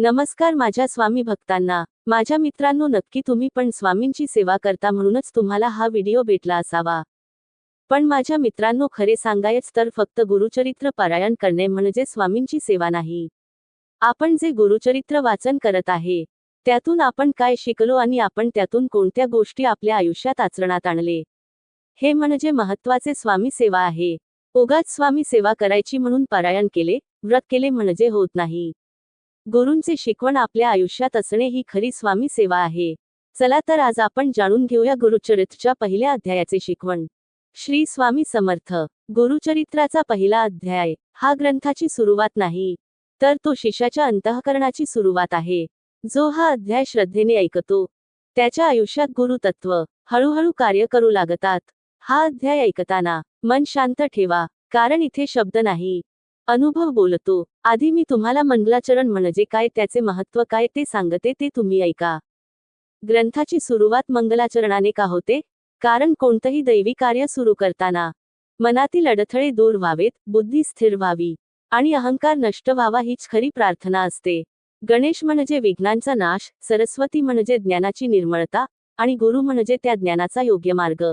नमस्कार माझ्या स्वामी भक्तांना. माझ्या मित्रांनो नक्की तुम्ही पण स्वामींची सेवा करता म्हणूनच तुम्हाला हा व्हिडिओ भेटला असावा. पण माझ्या मित्रांनो खरे सांगायच तर फक्त गुरुचरित्र पारायण करणे म्हणजे स्वामींची सेवा नाही. आपण जे गुरुचरित्र वाचन करत आहे त्यातून आपण काय शिकलो आणि आपण त्यातून कोणत्या गोष्टी आपल्या आयुष्यात आचरणात आणले हे म्हणजे महत्त्वाचे स्वामी सेवा आहे. उगाच स्वामी सेवा करायची म्हणून पारायण केले व्रत केले म्हणजे होत नाही. गुरूंचे शिकवण आपल्या आयुष्यात असणे ही खरी स्वामी सेवा आहे. चला तर आज आपण जाणून घेऊया गुरुचरित्रच्या पहिल्या अध्यायाचे शिकवण. श्री स्वामी समर्थ गुरुचरित्राचा पहिला अध्याय हा ग्रंथाची सुरुवात नाही तर तो शिष्याच्या अंतःकरणाची सुरुवात आहे. जो हा अध्याय श्रद्धेने ऐकतो त्याच्या आयुष्यात गुरुतत्व हळूहळू कार्य करू लागतात. हा अध्याय ऐकताना मन शांत ठेवा कारण इथे शब्द नाही. अनुभव बोलतो. आधी मी तुम्हाला मंगलाचरण म्हणजे काय त्याचे महत्त्व काय ते सांगते ते तुम्ही ऐका. ग्रंथाची सुरुवात मंगलाचरणाने का होते? कारण कोणतंही दैवी कार्य सुरू करताना मनातील अडथळे दूर व्हावेत बुद्धी स्थिर व्हावी आणि अहंकार नष्ट व्हावा हीच खरी प्रार्थना असते. गणेश म्हणजे विघ्नांचा नाश सरस्वती म्हणजे ज्ञानाची निर्मळता आणि गुरु म्हणजे त्या ज्ञानाचा योग्य मार्ग.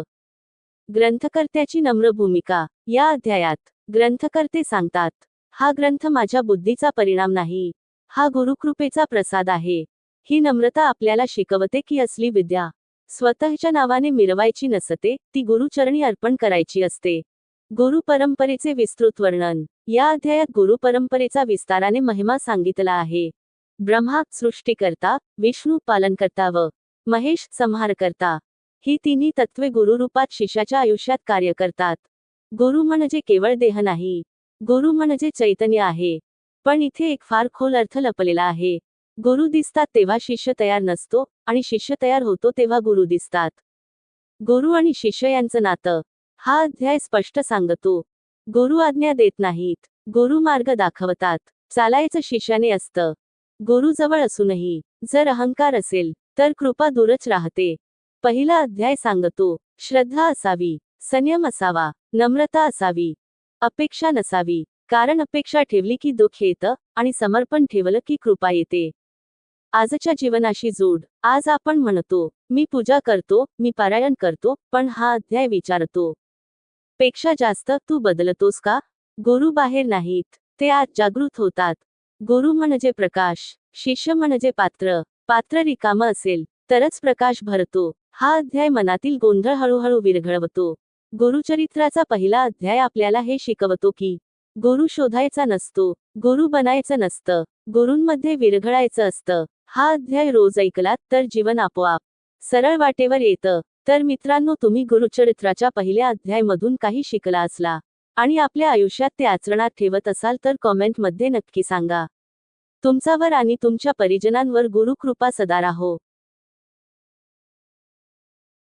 ग्रंथकर्त्याची नम्र भूमिका या अध्यायात ग्रंथकर्ते सांगतात हा ग्रंथ माझ्या बुद्धीचा परिणाम नाही. हा गुरुकृपेचा प्रसाद आहे. ही नम्रता आपल्याला शिकवते की असली विद्या स्वतःच्या नावाने मिरवायची नसते ती गुरुचरणी अर्पण करायची असते. गुरु परंपरेचे विस्तृत वर्णन. या अध्यायात गुरु परंपरेचा विस्ताराने महिमा सांगितला आहे. ब्रह्मा सृष्टीकर्ता विष्णू पालनकर्ता व महेश संहारकर्ता. ही तिन्ही तत्वे गुरुरूपात शिष्याच्या आयुष्यात कार्य करतात. गुरु म्हणजे केवळ देह नाही. गुरु म्हणजे चैतन्य आहे. पण इथे एक फार खोल अर्थ लपलेला आहे. गुरु दिसतात तेव्हा शिष्य तयार नसतो आणि शिष्य तयार होतो तेव्हा गुरु दिसतात. गुरु आणि शिष्य यांचं नातं. हा अध्याय स्पष्ट सांगतो. गुरु आज्ञा देत नाहीत. गुरु मार्ग दाखवतात. चालायचं शिष्याने असतं. गुरु जवळ असूनही जर अहंकार असेल तर कृपा दूरच राहते. पहिला अध्याय सांगतो. श्रद्धा असावी. संयम असावा नम्रता असावी अपेक्षा नसावी कारण अपेक्षा ठेवली की दुःख येतं आणि समर्पण ठेवलं की कृपा येते. आजच्या जीवनाशी जोड आज आपण म्हणतो मी पूजा करतो मी पारायण करतो पण हा अध्याय विचारतो. पेक्षा जास्त तू बदलतोस का? गुरु बाहेर नाहीत ते आज जागृत होतात. गुरु म्हणजे प्रकाश शिष्य म्हणजे पात्र पात्र रिकाम असेल तरच प्रकाश भरतो. हा अध्याय मनातील गोंधळ हळूहळू विरघळवतो. गुरुचरित्राचा पहिला अध्याय आपल्याला हे शिकवतो की गुरु शोधायचा नसतो गुरु बनायचं नसतं गुरूंमध्ये विरघळायचं असतं. हा अध्याय रोज ऐकलात तर जीवन आपोआप सरळ वाटेवर येतं. तर मित्रांनो तुम्ही गुरुचरित्राच्या पहिल्या अध्यायमधून काही शिकला असला आणि आपल्या आयुष्यात ते आचरणात ठेवत असाल तर कॉमेंटमध्ये नक्की सांगा. तुमच्यावर आणि तुमच्या परिजनांवर गुरुकृपा सदा राहो.